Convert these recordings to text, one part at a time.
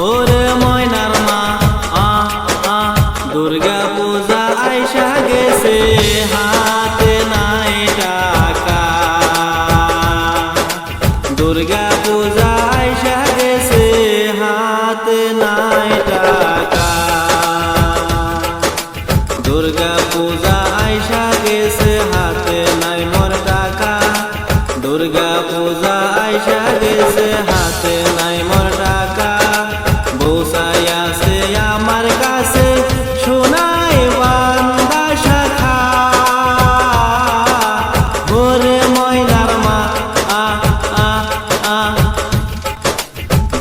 ওরে ময়নার মা আ আ দুর্গা পূজা আয়সা গেছে হাতে নাই টাকা। দুর্গা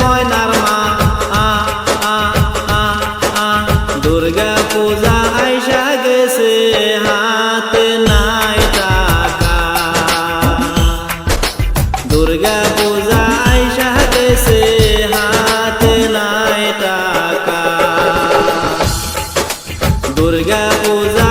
ময়নার মা দুর্গা পূজা আইসা গেছে, হাতে নাই টাকা। দুর্গা পূজা আইসা গেছে, হাতে নাই টাকা। দুর্গা পূজা